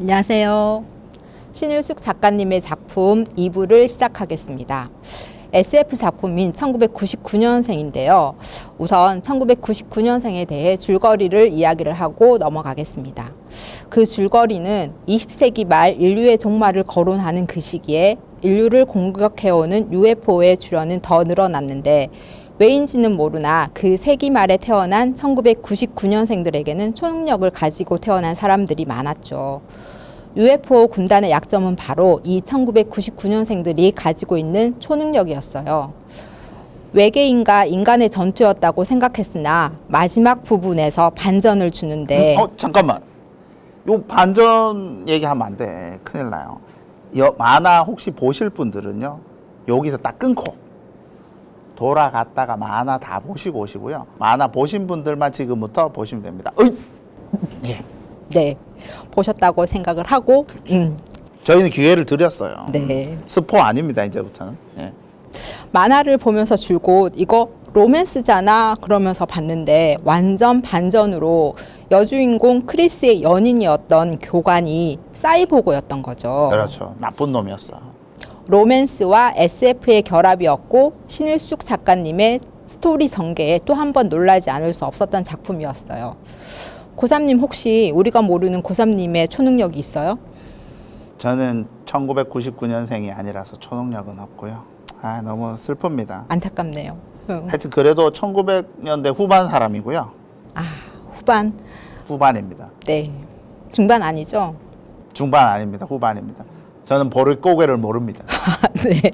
안녕하세요. 신일숙 작가님의 작품 2부를 시작하겠습니다. SF 작품인 1999년생인데요. 우선 1999년생에 대해 줄거리를 이야기를 하고 넘어가겠습니다. 그 줄거리는 20세기 말 인류의 종말을 거론하는 그 시기에 인류를 공격해오는 UFO의 출현은 더 늘어났는데 왜인지는 모르나 그 세기 말에 태어난 1999년생들에게는 초능력을 가지고 태어난 사람들이 많았죠. UFO 군단의 약점은 바로 이 1999년생들이 가지고 있는 초능력이었어요. 외계인과 인간의 전투였다고 생각했으나 마지막 부분에서 반전을 주는데 어 잠깐만. 요 반전 얘기하면 안 돼. 큰일 나요. 여, 만화 혹시 보실 분들은요. 여기서 딱 끊고 돌아갔다가 만화 다 보시고 오시고요. 만화 보신 분들만 지금부터 보시면 됩니다. 어이! 예. 네 보셨다고 생각을 하고 음, 저희는 기회를 드렸어요. 네 스포 아닙니다. 이제부터는. 예. 만화를 보면서 줄곧 이거 로맨스잖아 그러면서 봤는데 완전 반전으로 여주인공 크리스의 연인이었던 교관이 사이보그였던 거죠. 그렇죠. 나쁜 놈이었어. 로맨스와 SF의 결합이었고 신일숙 작가님의 스토리 전개에 또 한 번 놀라지 않을 수 없었던 작품이었어요. 고삼님 혹시 우리가 모르는 고삼님의 초능력이 있어요? 저는 1999년생이 아니라서 초능력은 없고요. 아 너무 슬픕니다. 안타깝네요. 응. 하여튼 그래도 1900년대 후반 사람이고요. 아 후반 후반입니다. 네 중반 아니죠? 중반 아닙니다. 후반입니다. 저는 보를 고개를 모릅니다. 네.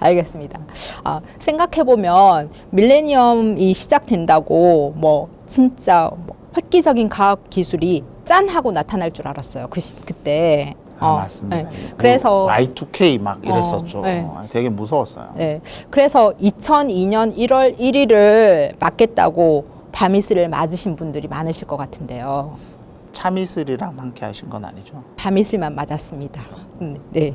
알겠습니다. 아, 생각해보면 밀레니엄이 시작된다고 뭐 진짜 뭐 획기적인 과학 기술이 짠 하고 나타날 줄 알았어요. 그 시, 그때. 아, 어, 맞습니다. 네. 그래서 Y2K 막 이랬었죠. 어, 네. 되게 무서웠어요. 네. 그래서 2002년 1월 1일을 맞겠다고 밤이슬을 맞으신 분들이 많으실 것 같은데요. 참이슬이랑 함께 하신 건 아니죠? 밤이슬만 맞았습니다. 음, 네.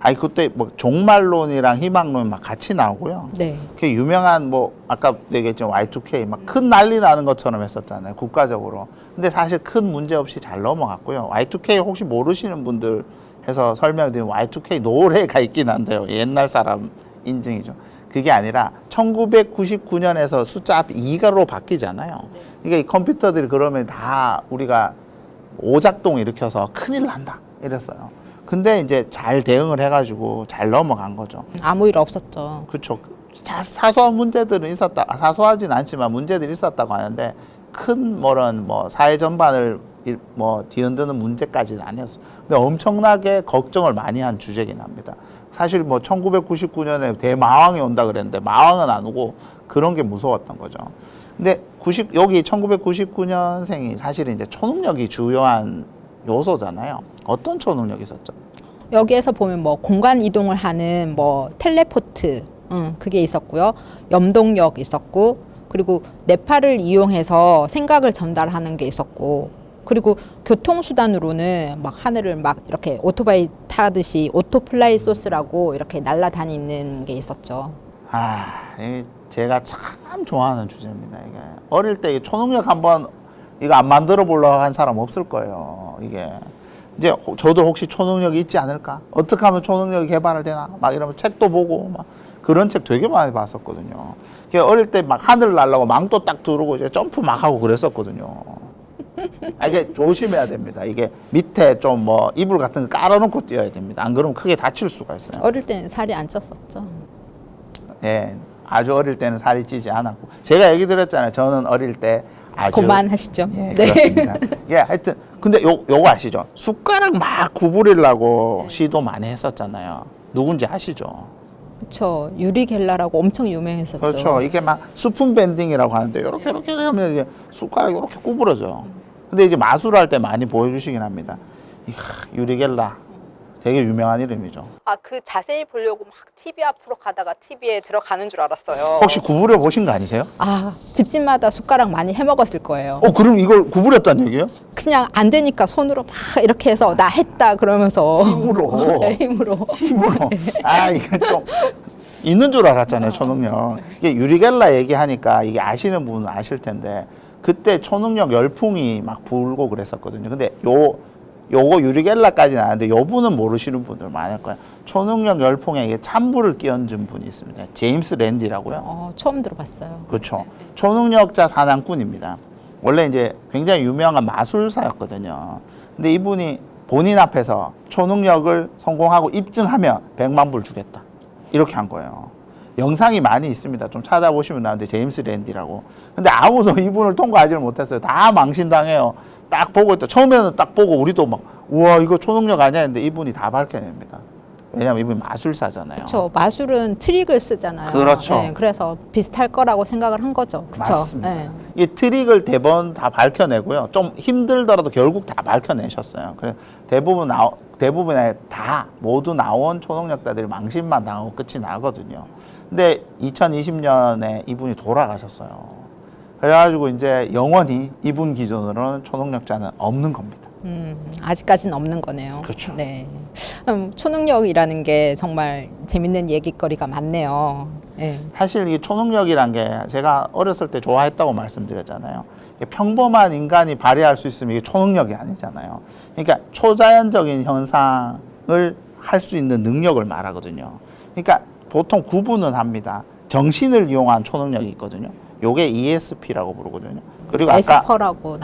아니 그때 뭐 종말론이랑 희망론 막 같이 나오고요. 네. 그 유명한 뭐 아까 얘기했죠 Y2K 막 큰 난리 나는 것처럼 했었잖아요 국가적으로. 근데 사실 큰 문제 없이 잘 넘어갔고요. Y2K 혹시 모르시는 분들 해서 설명드리면 Y2K 노래가 있긴 한데요. 옛날 사람 인증이죠. 그게 아니라 1999년에서 숫자 앞 2가로 바뀌잖아요. 그러니까 이 컴퓨터들이 그러면 다 우리가 오작동 일으켜서 큰일 난다 이랬어요. 근데 이제 잘 대응을 해가지고 잘 넘어간 거죠. 아무 일 없었죠. 그렇죠. 자, 사소한 문제들은 있었다. 아, 사소하진 않지만 문제들이 있었다고 하는데 큰 뭐런 뭐 사회 전반을 일- 뭐 뒤흔드는 문제까지는 아니었어. 근데 엄청나게 걱정을 많이 한 주제긴 합니다. 사실 뭐 1999년에 대마왕이 온다 그랬는데 마왕은 안 오고 그런 게 무서웠던 거죠. 근데 90 여기 1999년생이 사실 이제 초능력이 주요한 요소잖아요. 어떤 초능력이 있었죠? 여기에서 보면 뭐 공간 이동을 하는 뭐 텔레포트, 응, 그게 있었고요. 염동력 있었고, 그리고 뇌파를 이용해서 생각을 전달하는 게 있었고, 그리고 교통수단으로는 막 하늘을 막 이렇게 오토바이 타듯이 오토플라이 소스라고 이렇게 날아다니는 게 있었죠. 아, 이 제가 참 좋아하는 주제입니다. 이게 어릴 때이 초능력 한번 이거 안 만들어 보려고 한 사람 없을 거예요. 이게 이제 호- 저도 혹시 초능력이 있지 않을까? 어떻게 하면 초능력이 개발을 되나? 막 이러면 책도 보고 막 그런 책 되게 많이 봤었거든요. 그 어릴 때 막 하늘 날라고 망토 딱 두르고 이제 점프 막 하고 그랬었거든요. 아, 이게 조심해야 됩니다. 이게 밑에 좀 뭐 이불 같은 거 깔아놓고 뛰어야 됩니다. 안 그러면 크게 다칠 수가 있어요. 어릴 때는 살이 안 쪘었죠. 예, 아주 어릴 때는 살이 찌지 않았고 제가 얘기 드렸잖아요. 저는 어릴 때 아주 그만하시죠. 예, 네. 그렇습니다. 예, 하여튼 근데 요 요거 아시죠? 숟가락 막 구부리려고 시도 많이 했었잖아요. 누군지 아시죠? 그렇죠. 유리 겔라라고 엄청 유명했었죠. 그렇죠. 이게 막 스푼 밴딩이라고 하는데 이렇게 이렇게 하면 이게 숟가락이 이렇게 구부러져. 근데 이제 마술할 때 많이 보여주시긴 합니다. 이야, 유리겔라 되게 유명한 이름이죠. 아, 그 자세히 보려고 막 TV 앞으로 가다가 TV에 들어가는 줄 알았어요. 혹시 구부려 보신 거 아니세요? 아, 집집마다 숟가락 많이 해 먹었을 거예요. 어, 그럼 이걸 구부렸다는 얘기예요? 그냥 안 되니까 손으로 막 이렇게 해서 나 했다 그러면서 힘으로. 네, 힘으로. 힘으로. 아, 이게 좀 있는 줄 알았잖아요, 초능력. 이게 유리겔라 얘기하니까 이게 아시는 분은 아실 텐데 그때 초능력 열풍이 막 불고 그랬었거든요. 근데 요 요거 유리겔라까지는 아는데 요 분은 모르시는 분들 많을 거예요. 초능력 열풍에 이게 찬물을 끼얹은 분이 있습니다. 제임스 랜디라고요. 어, 처음 들어봤어요. 그렇죠. 초능력자 사냥꾼입니다. 원래 이제 굉장히 유명한 마술사였거든요. 근데 이분이 본인 앞에서 초능력을 성공하고 입증하면 100만 불 주겠다. 이렇게 한 거예요. 영상이 많이 있습니다. 좀 찾아보시면 나오는데 제임스 랜디라고. 근데 아무도 이분을 통과하지를 못했어요. 다 망신당해요. 딱 보고 있다. 처음에는 딱 보고 우리도 막 우와 이거 초능력 아니야 했는데 이분이 다 밝혀냅니다. 왜냐면 이분이 마술사잖아요. 그렇죠. 마술은 트릭을 쓰잖아요. 그렇죠. 네, 그래서 비슷할 거라고 생각을 한 거죠. 그렇죠. 맞습니다. 이 트릭을 대번 다 밝혀내고요. 좀 힘들더라도 결국 다 밝혀내셨어요. 그래서 대부분 나 대부분의 다 모두 나온 초능력자들이 망신만 당하고 끝이 나거든요. 근데 2020년에 이분이 돌아가셨어요. 그래가지고 이제 영원히 이분 기준으로는 초능력자는 없는 겁니다. 음, 아직까지는 없는 거네요. 그렇죠. 네. 음, 초능력이라는 게 정말 재밌는 얘기거리가 많네요. 네. 사실 이 초능력이란 게 제가 어렸을 때 좋아했다고 말씀드렸잖아요. 평범한 인간이 발휘할 수 있으면 이게 초능력이 아니잖아요. 그러니까 초자연적인 현상을 할 수 있는 능력을 말하거든요. 그러니까 보통 구분은 합니다. 정신을 이용한 초능력이 있거든요. 요게 ESP라고 부르거든요. 그리고 아까.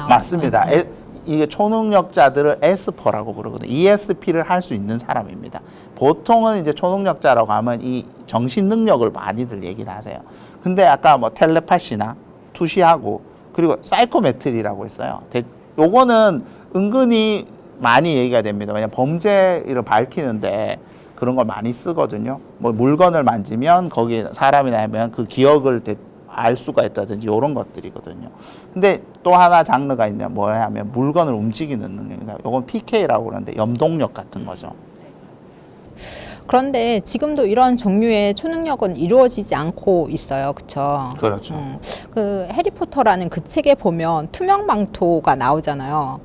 맞습니다. 에, 이게 초능력자들을 에스퍼라고 부르거든요. ESP를 할 수 있는 사람입니다. 보통은 이제 초능력자라고 하면 이 정신 능력을 많이들 얘기를 하세요. 근데 아까 뭐 텔레파시나 투시하고 그리고 사이코메트리라고 있어요. 대- 요거는 은근히 많이 얘기가 됩니다. 왜냐 면 범죄를 밝히는데 그런 걸 많이 쓰거든요. 뭐 물건을 만지면 거기 사람이 나면 그 기억을 대- 알 수가 있다든지 이런 것들이거든요. 근데 또 하나 장르가 있냐 뭐냐면 물건을 움직이는 능력이다. 요건 PK라고 그러는데 염동력 같은 거죠. 그런데 지금도 이런 종류의 초능력은 이루어지지 않고 있어요. 그렇죠? 그렇죠. 음, 그 해리포터라는 그 책에 보면 투명 망토가 나오잖아요.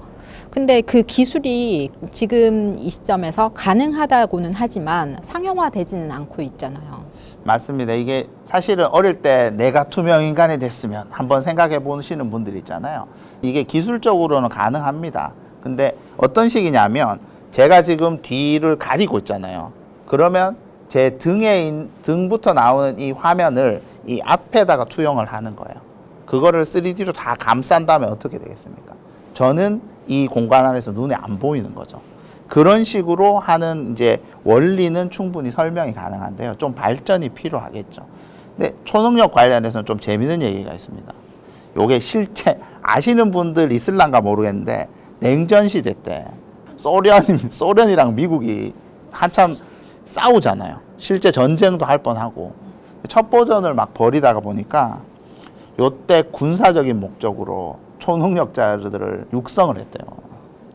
근데 그 기술이 지금 이 시점에서 가능하다고는 하지만 상용화되지는 않고 있잖아요. 맞습니다. 이게 사실은 어릴 때 내가 투명 인간이 됐으면 한번 생각해 보시는 분들 있잖아요. 이게 기술적으로는 가능합니다. 근데 어떤 식이냐면 제가 지금 뒤를 가리고 있잖아요. 그러면 제 등에 있- 등부터 나오는 이 화면을 이 앞에다가 투영을 하는 거예요. 그거를 3D로 다 감싼 다음에 어떻게 되겠습니까? 저는 이 공간 안에서 눈에 안 보이는 거죠. 그런 식으로 하는 이제 원리는 충분히 설명이 가능한데요. 좀 발전이 필요하겠죠. 근데 초능력 관련해서는 좀 재밌는 얘기가 있습니다. 요게 실제 아시는 분들 있을란가 모르겠는데 냉전 시대 때 소련 소련이랑 미국이 한참 싸우잖아요. 실제 전쟁도 할 뻔하고 첫 버전을 막 벌이다가 보니까 요때 군사적인 목적으로 초능력자들을 육성을 했대요.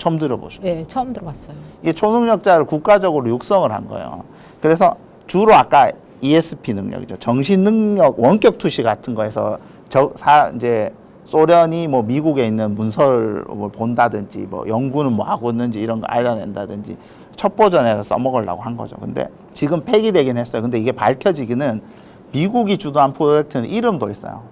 처음 들어보죠. 예, 처음 들어봤어요. 이게 초능력자를 국가적으로 육성을 한 거예요. 그래서 주로 아까 ESP 능력이죠. 정신 능력 원격 투시 같은 거에서 저 사 이제 소련이 뭐 미국에 있는 문서를 뭐 본다든지 뭐 연구는 뭐 하고 있는지 이런 거 알아낸다든지 첫 버전에서 써먹으려고 한 거죠. 근데 지금 폐기되긴 했어요. 근데 이게 밝혀지기는 미국이 주도한 프로젝트는 이름도 있어요.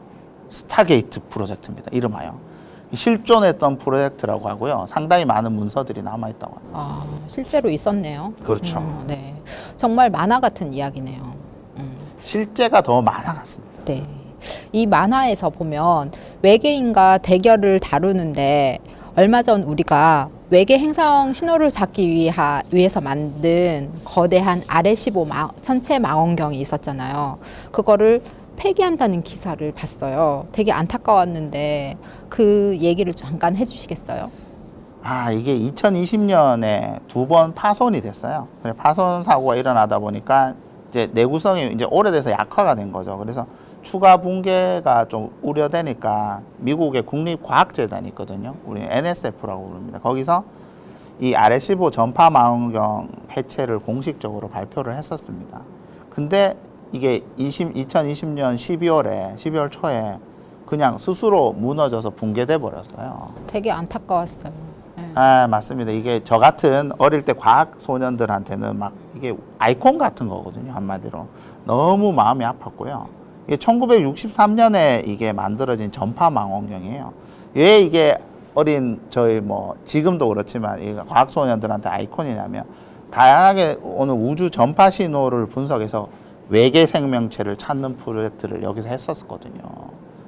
스타게이트 프로젝트입니다. 이름하여. 실존했던 프로젝트라고 하고요. 상당히 많은 문서들이 남아있다고 합니다. 아, 실제로 있었네요. 그렇죠. 음, 네. 정말 만화 같은 이야기네요. 음, 실제가 더 많아 같습니다. 네. 이 만화에서 보면 외계인과 대결을 다루는데 얼마 전 우리가 외계 행성 신호를 잡기 위하, 위해서 만든 거대한 RS15 마, 천체 망원경이 있었잖아요. 그거를 폐기한다는 기사를 봤어요. 되게 안타까웠는데 그 얘기를 잠깐 해주시겠어요? 아, 이게 2020년에 두 번 파손이 됐어요. 파손 사고가 일어나다 보니까 이제 내구성이 이제 오래돼서 약화가 된 거죠. 그래서 추가 붕괴가 좀 우려되니까 미국의 국립과학재단이 있거든요. 우리 NSF라고 부릅니다. 거기서 이 RS15 전파 망원경 해체를 공식적으로 발표를 했었습니다. 근데 이게 20, 2020년 12월에 12월 초에 그냥 스스로 무너져서 붕괴돼 버렸어요. 되게 안타까웠어요. 네. 아, 맞습니다. 이게 저 같은 어릴 때 과학 소년들한테는 막 이게 아이콘 같은 거거든요. 한마디로. 너무 마음이 아팠고요. 이게 1963년에 이게 만들어진 전파 망원경이에요. 왜 이게 어린 저희 뭐 지금도 그렇지만 이 과학 소년들한테 아이콘이냐면 다양하게 오는 우주 전파 신호를 분석해서 외계 생명체를 찾는 프로젝트를 여기서 했었거든요.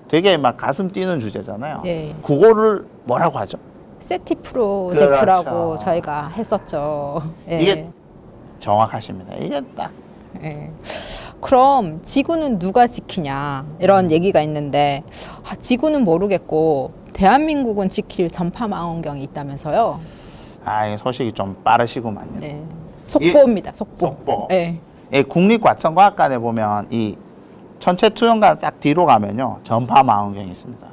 되게 막 가슴 뛰는 주제잖아요. 예. 그거를 뭐라고 하죠? 세티 프로젝트라고 그렇죠. 저희가 했었죠. 예. 이게 정확하십니다. 이게 딱 예. 그럼 지구는 누가 지키냐 이런 얘기가 있는데 아, 지구는 모르겠고 대한민국은 지킬 전파 망원경이 있다면서요? 아, 이 소식이 좀 빠르시구만요. 네. 속보입니다. 속보. 속보. 예. 이 국립과천과학관에 보면 이 전체 투영관 딱 뒤로 가면요 전파 망원경이 있습니다.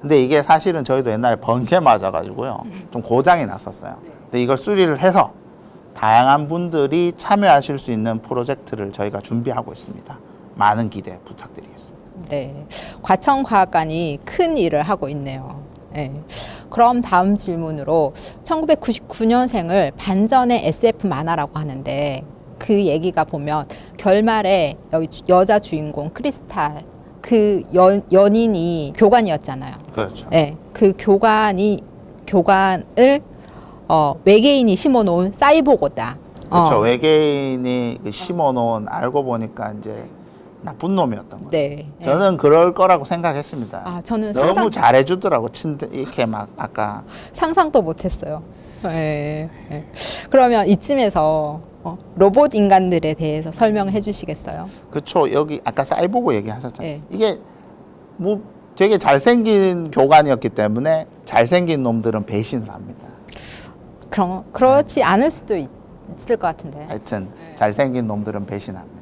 근데 이게 사실은 저희도 옛날에 번개 맞아가지고요 좀 고장이 났었어요. 근데 이걸 수리를 해서 다양한 분들이 참여하실 수 있는 프로젝트를 저희가 준비하고 있습니다. 많은 기대 부탁드리겠습니다. 네. 과천과학관이 큰 일을 하고 있네요. 예. 그럼 다음 질문으로 1999년생을 반전의 SF 만화라고 하는데 그 얘기가 보면 결말에 여기 주- 여자 주인공 크리스탈 그 연, 연인이 교관이었잖아요. 그렇죠. 예. 그 교관이 교관을 어, 외계인이 심어놓은 사이보고다. 그렇죠. 어, 외계인이 그 심어놓은 알고 보니까 이제 나쁜 놈이었던 거예요. 네. 예. 저는 그럴 거라고 생각했습니다. 아 저는 너무 상상, 잘해주더라고 친 이렇게 막 아까 상상도 못했어요. 예, 예. 그러면 이쯤에서 어, 로봇 인간들에 대해서 설명해 주시겠어요? 그쵸 여기 아까 사이보그 얘기하셨잖아요. 네. 이게 뭐 되게 잘생긴 교관이었기 때문에 잘생긴 놈들은 배신을 합니다. 그럼 그렇지 않을 수도 있, 을것 같은데 하여튼 네. 잘생긴 놈들은 배신합니다.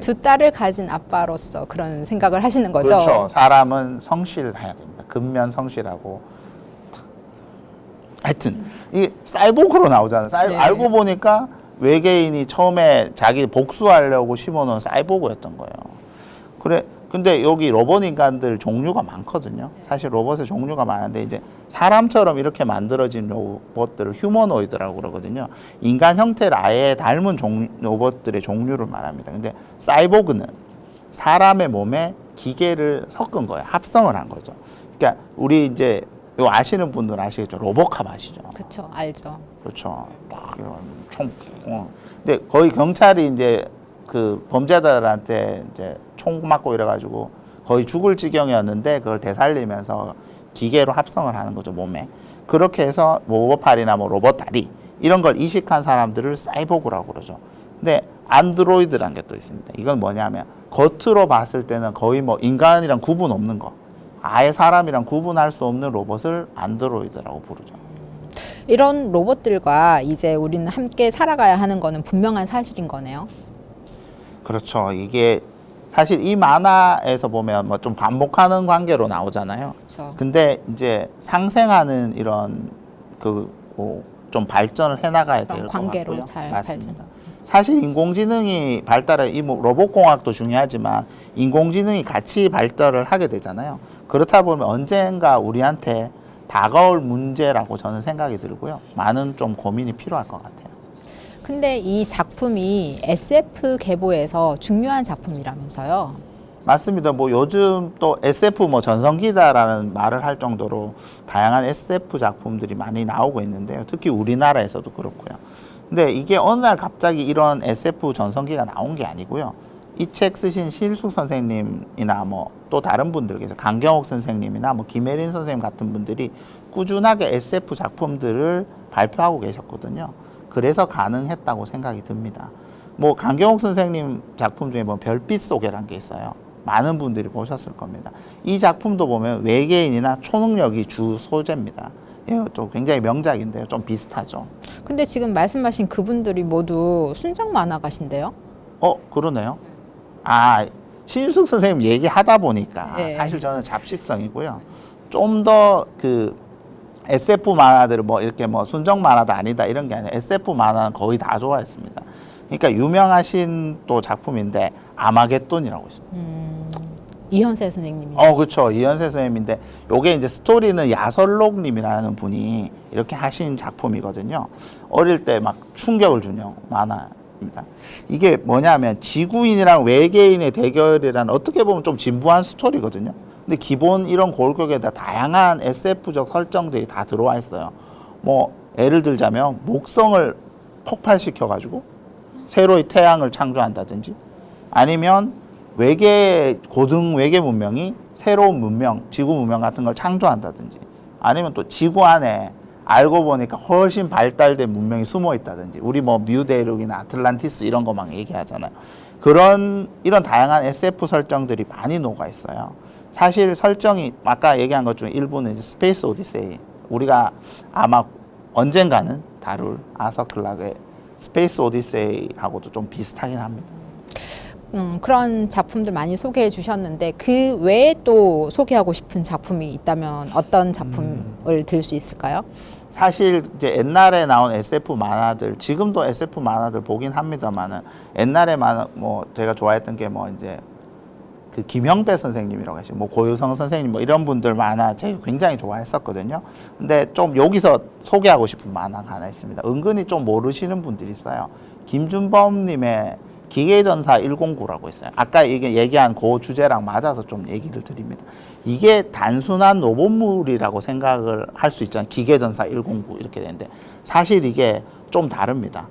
두 딸을 가진 아빠로서 그런 생각을 하시는 거죠? 그렇죠. 사람은 성실해야 됩니다. 근면 성실하고. 하여튼 이 사이보그로 나오잖아요. 사이, 네. 알고 보니까 외계인이 처음에 자기 복수하려고 심어놓은 사이보그였던 거예요. 그래. 근데 여기 로봇 인간들 종류가 많거든요. 사실 로봇의 종류가 많은데 이제 사람처럼 이렇게 만들어진 로봇들을 휴머노이드라고 그러거든요. 인간 형태를 아예 닮은 종, 로봇들의 종류를 말합니다. 근데 사이보그는 사람의 몸에 기계를 섞은 거예요. 합성을 한 거죠. 그러니까 우리 이제 요 아시는 분들은 아시겠죠. 로보캅 아시죠? 그렇죠, 알죠. 그렇죠. 막 이런 총. 어. 근데 거의 경찰이 이제 그 범죄자들한테 이제 총 맞고 이래가지고 거의 죽을 지경이었는데 그걸 되살리면서 기계로 합성을 하는 거죠 몸에. 그렇게 해서 뭐 로봇팔이나 뭐 로봇다리 이런 걸 이식한 사람들을 사이보그라고 그러죠. 근데 안드로이드라는 게 또 있습니다. 이건 뭐냐면 겉으로 봤을 때는 거의 뭐 인간이랑 구분 없는 거. 아예 사람이랑 구분할 수 없는 로봇을 안드로이드라고 부르죠. 이런 로봇들과 이제 우리는 함께 살아가야 하는 거는 분명한 사실인 거네요. 그렇죠. 이게 사실 이 만화에서 보면 뭐 좀 반복하는 관계로 나오잖아요. 그렇죠. 근데 이제 상생하는 이런 그좀 발전을 해나가야 될 그런 것 관계로 같고요. 잘 맞습니다. 사실 인공지능이 발달해 이 뭐 로봇공학도 중요하지만 인공지능이 같이 발달을 하게 되잖아요. 그렇다 보면 언젠가 우리한테 다가올 문제라고 저는 생각이 들고요. 많은 좀 고민이 필요할 것 같아요. 근데 이 작품이 SF 계보에서 중요한 작품이라면서요. 맞습니다. 뭐 요즘 또 SF 뭐 전성기다라는 말을 할 정도로 다양한 SF 작품들이 많이 나오고 있는데요. 특히 우리나라에서도 그렇고요. 근데 이게 어느 날 갑자기 이런 SF 전성기가 나온 게 아니고요. 이 책 쓰신 실숙 선생님이나 뭐 또 다른 분들께서 강경옥 선생님이나 뭐 김혜린 선생님 같은 분들이 꾸준하게 SF 작품들을 발표하고 계셨거든요. 그래서 가능했다고 생각이 듭니다. 뭐 강경옥 선생님 작품 중에 뭐 별빛 속에란 게 있어요. 많은 분들이 보셨을 겁니다. 이 작품도 보면 외계인이나 초능력이 주 소재입니다. 예, 좀 굉장히 명작인데요. 좀 비슷하죠. 근데 지금 말씀하신 그분들이 모두 순정 만화가신데요. 어, 그러네요. 아, 신숙 선생님 얘기하다 보니까 네. 사실 저는 잡식성이고요. 좀 더 그 SF 만화들 뭐 이렇게 뭐 순정 만화도 아니다 이런 게 아니라 SF 만화는 거의 다 좋아했습니다. 그러니까 유명하신 또 작품인데 아마겟돈이라고 있습니다. 이현세 선생님이. 어, 그렇죠. 이현세 선생님인데 요게 이제 스토리는 야설록님이라는 분이 이렇게 하신 작품이거든요. 어릴 때 막 충격을 주는 만화. 입니다. 이게 뭐냐면 지구인이랑 외계인의 대결이란 어떻게 보면 좀 진부한 스토리거든요. 근데 기본 이런 골격에다 다양한 SF적 설정들이 다 들어와 있어요. 뭐 예를 들자면 목성을 폭발시켜 가지고 새로의 태양을 창조한다든지 아니면 외계 고등 외계 문명이 새로운 문명, 지구 문명 같은 걸 창조한다든지 아니면 또 지구 안에 알고 보니까 훨씬 발달된 문명이 숨어 있다든지 우리 뭐 뮤대륙이나 아틀란티스 이런 거 막 얘기하잖아요. 그런 이런 다양한 SF 설정들이 많이 녹아 있어요. 사실 설정이 아까 얘기한 것 중에 일부는 이제 스페이스 오디세이 우리가 아마 언젠가는 다룰 아서 클락의 스페이스 오디세이하고도 좀 비슷하긴 합니다. 음, 그런 작품들 많이 소개해 주셨는데 그 외에 또 소개하고 싶은 작품이 있다면 어떤 작품을 들 수 있을까요? 사실 이제 옛날에 나온 SF 만화들 지금도 SF 만화들 보긴 합니다만은 옛날에 만화 뭐 제가 좋아했던 게 뭐 이제 그 김형배 선생님이라고 하시고 뭐 고유성 선생님 뭐 이런 분들 만화 제가 굉장히 좋아했었거든요. 근데 좀 여기서 소개하고 싶은 만화가 하나 있습니다. 은근히 좀 모르시는 분들이 있어요. 김준범 님의 기계전사 109라고 있어요. 아까 얘기한 그 주제랑 맞아서 좀 얘기를 드립니다. 이게 단순한 로봇물이라고 생각을 할 수 있잖아요. 기계전사 109 이렇게 되는데 사실 이게 좀 다릅니다.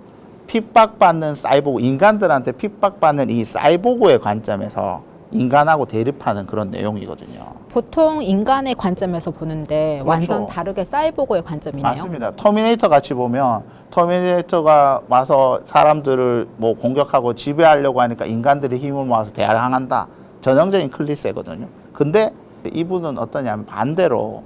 핍박받는 사이보그 인간들한테 핍박받는 이 사이보그의 관점에서 인간하고 대립하는 그런 내용이거든요. 보통 인간의 관점에서 보는데 그렇죠. 완전 다르게 사이보그의 관점이네요. 맞습니다. 터미네이터 같이 보면 터미네이터가 와서 사람들을 뭐 공격하고 지배하려고 하니까 인간들이 힘을 모아서 대항한다. 전형적인 클리세거든요. 근데 이분은 어떠냐면 반대로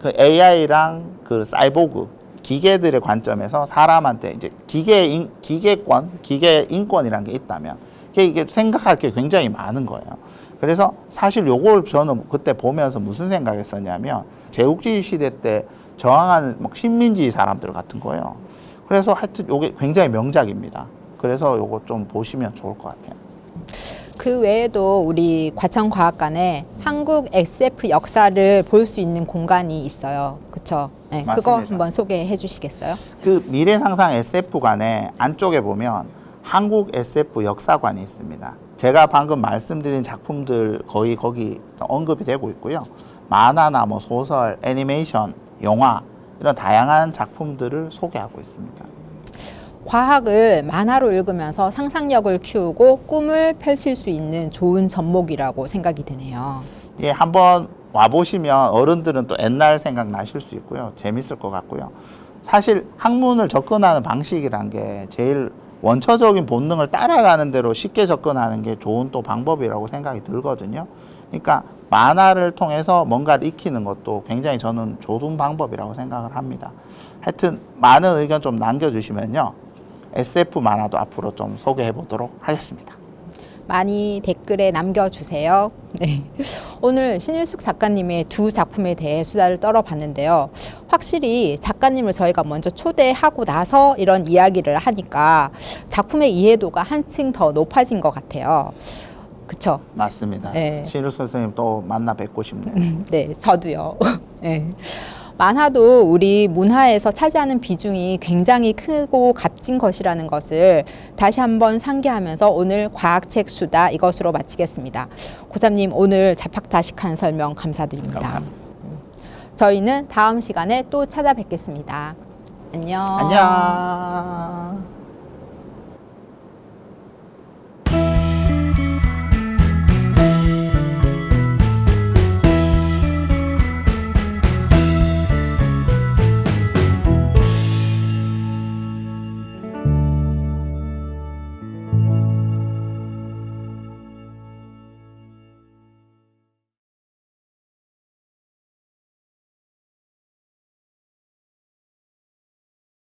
그 AI랑 그 사이보그 기계들의 관점에서 사람한테 이제 기계 인, 기계권, 기계 인권이라는 게 있다면 이게 생각할 게 굉장히 많은 거예요. 그래서 사실 요걸 저는 그때 보면서 무슨 생각했었냐면 제국주의 시대 때 저항하는 막 식민지 사람들 같은 거예요. 그래서 하여튼 요게 굉장히 명작입니다. 그래서 요거 좀 보시면 좋을 것 같아요. 그 외에도 우리 과천과학관에 한국 SF 역사를 볼 수 있는 공간이 있어요. 그렇죠? 네, 그거 맞습니다. 한번 소개해 주시겠어요? 그 미래 상상 SF관에 안쪽에 보면 한국 SF 역사관이 있습니다. 제가 방금 말씀드린 작품들 거의 거기 언급이 되고 있고요. 만화나 뭐 소설, 애니메이션, 영화 이런 다양한 작품들을 소개하고 있습니다. 과학을 만화로 읽으면서 상상력을 키우고 꿈을 펼칠 수 있는 좋은 접목이라고 생각이 드네요. 예, 한번 와 보시면 어른들은 또 옛날 생각 나실 수 있고요. 재밌을 것 같고요. 사실 학문을 접근하는 방식이란 게 제일 원초적인 본능을 따라가는 대로 쉽게 접근하는 게 좋은 또 방법이라고 생각이 들거든요. 그러니까 만화를 통해서 뭔가를 익히는 것도 굉장히 저는 좋은 방법이라고 생각을 합니다. 하여튼 많은 의견 좀 남겨주시면요. SF 만화도 앞으로 좀 소개해 보도록 하겠습니다. 많이 댓글에 남겨주세요. 네. 오늘 신일숙 작가님의 두 작품에 대해 수다를 떨어봤는데요. 확실히 작가님을 저희가 먼저 초대하고 나서 이런 이야기를 하니까 작품의 이해도가 한층 더 높아진 것 같아요. 그쵸? 맞습니다. 네. 신일 선생님 또 만나 뵙고 싶네요. 네, 저도요. 네. 만화도 우리 문화에서 차지하는 비중이 굉장히 크고 값진 것이라는 것을 다시 한번 상기하면서 오늘 과학책 수다 이것으로 마치겠습니다. 고삼님 오늘 자팍다식한 설명 감사드립니다. 감사합니다. 저희는 다음 시간에 또 찾아뵙겠습니다. 안녕. 안녕.